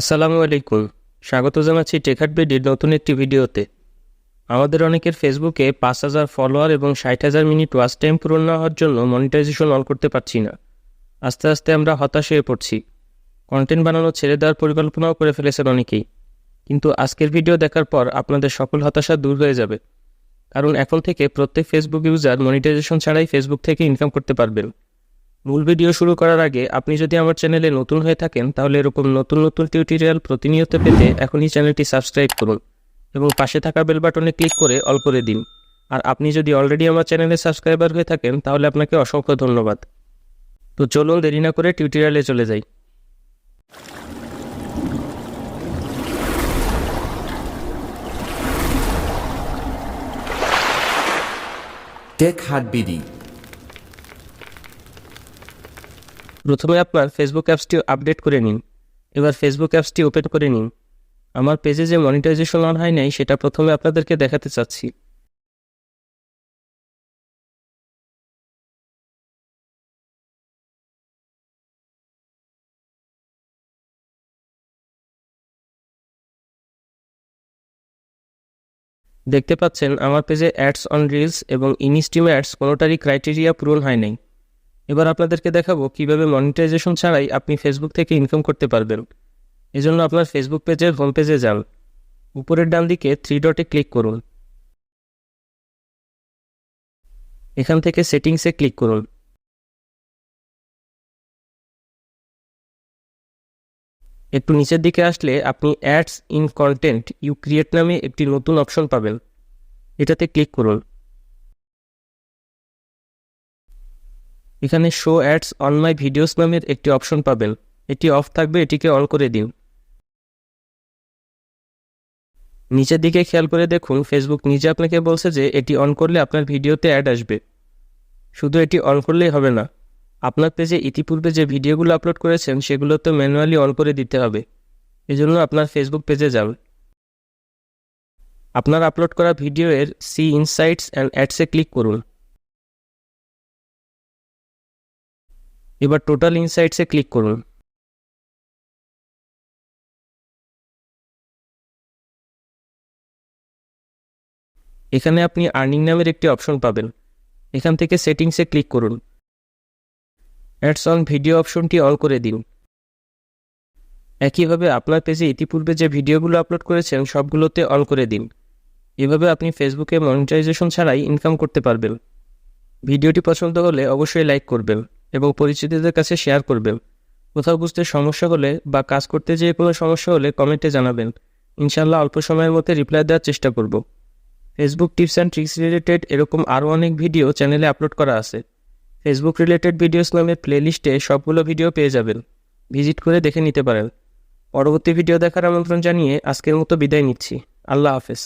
আসসালামু আলাইকুম। স্বাগত জানাচ্ছি টেকহাট বিডির নতুন একটি ভিডিওতে। আমাদের অনেকের ফেসবুকে পাঁচ হাজার ফলোয়ার এবং ষাট হাজার মিনিট ওয়াচ টাইম পূরণ না হওয়ার জন্য মনিটাইজেশন অন করতে পারছি না। আস্তে আস্তে আমরা হতাশ হয়ে পড়ছি। কন্টেন্ট বানানো ছেড়ে দেওয়ার পরিকল্পনাও করে ফেলেছেন অনেকেই। কিন্তু আজকের ভিডিও দেখার পর আপনাদের সকল হতাশা দূর হয়ে যাবে। কারণ এখন থেকে প্রত্যেক ফেসবুক ইউজার মনিটাইজেশন ছাড়াই ফেসবুক থেকে ইনকাম করতে পারবেন। মূল ভিডিও শুরু করার আগে আপনি যদি আমার চ্যানেলে নতুন হয়ে থাকেন, তাহলে এরকম নতুন নতুন টিউটোরিয়াল প্রতিনিয়ত পেতে এখনই চ্যানেলটি সাবস্ক্রাইব করুন এবং পাশে থাকা বেল বাটনে ক্লিক করে অল করে দিন। আর আপনি যদি অলরেডি আমার চ্যানেলে সাবস্ক্রাইবার হয়ে থাকেন, তাহলে আপনাকে অসংখ্য ধন্যবাদ। তো চলুন দেরি না করে টিউটোরিয়ালে চলে যাই। টেক হাট প্রথমে আপনার ফেসবুক অ্যাপসটি আপডেট করে নিন। এবার ফেসবুক অ্যাপসটি ওপেন করে নিন। আমার পেজে যে মনিটাইজেশন অন হয় নাই, সেটা প্রথমে আপনাদেরকে দেখাতে চাচ্ছি। দেখতে পাচ্ছেন, আমার পেজে অ্যাডস অন রিলস এবং ইনস্টিম অ্যাডস কোনোটারই ক্রাইটেরিয়া পূরণ হয় নাই। এবার আপনাদেরকে দেখাবো কীভাবে মনিটাইজেশন ছাড়াই আপনি ফেসবুক থেকে ইনকাম করতে পারবেন। এজন্য আপনার ফেসবুক পেজের হোম পেজে যান। উপরের ডান দিকে থ্রি ডটে ক্লিক করুন। এখান থেকে সেটিংসে ক্লিক করুন। একটু নিচের দিকে আসলে আপনি ads in content you create নামে একটি নতুন অপশন পাবেন। এটাতে ক্লিক করুন। এখানে show ads on my videos নামের একটি অপশন পাবেন। এটি অফ থাকবে, এটিকে অন করে দিন। নিচের দিকে খেয়াল করে দেখুন ফেসবুক নিজে আপনাকে বলছে যে এটি অন করলে আপনার ভিডিওতে অ্যাড আসবে। শুধু এটি অন করলেই হবে না। আপনার পেজে ইতিপূর্বে যে ভিডিওগুলো আপলোড করেছেন সেগুলো তো ম্যানুয়ালি অন করে দিতে হবে। এজন্য আপনার ফেসবুক পেজে যান। আপনার আপলোড করা ভিডিওর সি ইনসাইটস অ্যান্ড অ্যাডসে ক্লিক করুন। এবার টোটাল ইনসাইটসে ক্লিক করুন। এখানে আপনি আর্নিং নামের একটি অপশন পাবেন। এখান থেকে সেটিংসে ক্লিক করুন। অ্যাডস অন ভিডিও অপশনটি অল করে দিন। একইভাবে আপনার পেজে ইতিপূর্বে যে ভিডিওগুলো আপলোড করেছেন, সবগুলোতে অল করে দিন। এভাবে আপনি ফেসবুকে মনিটাইজেশন ছাড়াই ইনকাম করতে পারবেন। ভিডিওটি পছন্দ হলে অবশ্যই লাইক করবেন। এবং পরিচিতদের কাছে শেয়ার করবেন। কোথাও বুঝতে সমস্যা হলে বা কাজ করতে যেয়ে কোনো সমস্যা হলে কমেন্টে জানাবেন। ইনশাল্লাহ অল্প সময়ের মধ্যে রিপ্লাই দেওয়ার চেষ্টা করব। Facebook tips and tricks related এরকম আরও অনেক ভিডিও চ্যানেলে আপলোড করা আছে। ফেসবুক রিলেটেড ভিডিওস নামের প্লেলিস্টে সবগুলো ভিডিও পেয়ে যাবেন। ভিজিট করে দেখে নিতে পারেন। পরবর্তী ভিডিও দেখার আমন্ত্রণ জানিয়ে আজকের মতো বিদায় নিচ্ছি। আল্লাহ হাফেজ।